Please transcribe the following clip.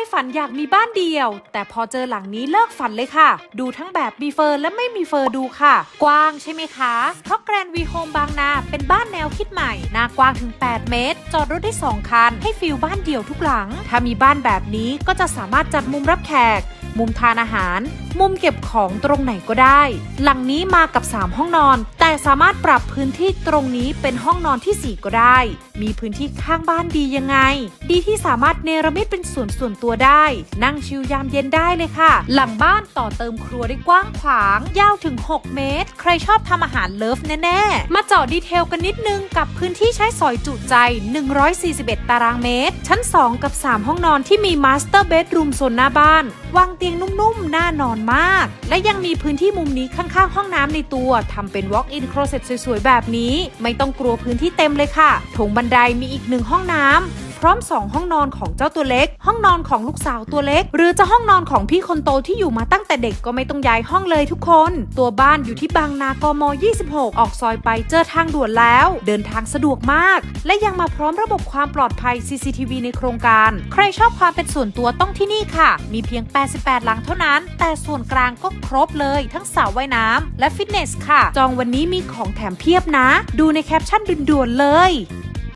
ยฝันอยากมีบ้านเดียว แต่พอเจอหลังนี้เลิกฝันเลยค่ะ ดูทั้งแบบมีเฟอร์และไม่มีเฟอร์ดูค่ะ กว้างใช่ไหมคะเพราะแกรนวีโฮมบางนา เป็นบ้านแนวคิดใหม่ หน้ากว้างถึง 8 เมตร จอดรถได้ 2 คัน ให้ฟิลบ้านเดี่ยวทุกหลัง ถ้ามีบ้านแบบนี้ก็จะสามารถจัดมุมรับแขก มุมทานอาหาร มุมเก็บของตรงไหนก็ได้ หลังนี้มากับ 3 ห้องนอน แต่สามารถปรับพื้นที่ตรงนี้เป็นห้องนอนที่ 4 ก็ได้ มีพื้นที่ข้างบ้านดียังไง ดีที่สามารถเนรมิตเป็นส่วนส่วนตัวได้ นั่งชิลยามเย็นได้เลยค่ะ หลังบ้านต่อเติมครัวได้กว้างขวาง ยาวถึง 6 เมตร ใครชอบทำอาหารเลิฟแน่ๆ มาเจาะดีเทลกันนิดนึงกับพื้นที่ใช้สอยจุใจ 141 ตารางเมตร ชั้น 2 กับ 3 ห้องนอนที่มีมาสเตอร์เบดรูมโซนหน้าบ้าน วางเตียงนุ่มๆน่านอนมาก และยังมีพื้นที่มุมนี้ข้างๆ ห้องน้ำในตัวทำเป็น Walk-in Closet สวยๆ แบบนี้ ไม่ต้องกลัวพื้นที่เต็มเลยค่ะโถงบันไดมีอีกหนึ่งห้องน้ำ พร้อม 2 ห้องนอนของเจ้าตัวเล็ก ห้องนอนของลูกสาวตัวเล็ก หรือจะห้องนอนของพี่คนโตที่อยู่มาตั้งแต่เด็กก็ไม่ต้องย้ายห้องเลยทุกคน ตัวบ้านอยู่ที่บางนากม 26 ออกซอยไปเจอทางด่วนแล้ว เดินทางสะดวกมาก และยังมาพร้อมระบบความปลอดภัย CCTV ในโครงการ ใครชอบความเป็นส่วนตัวต้องที่นี่ค่ะ มีเพียง 88 หลังเท่านั้น แต่ส่วนกลางก็ครบเลยทั้งสระว่ายน้ำและฟิตเนสค่ะ จองวันนี้มีของแถมเพียบนะ ดูในแคปชั่นด่วนๆเลย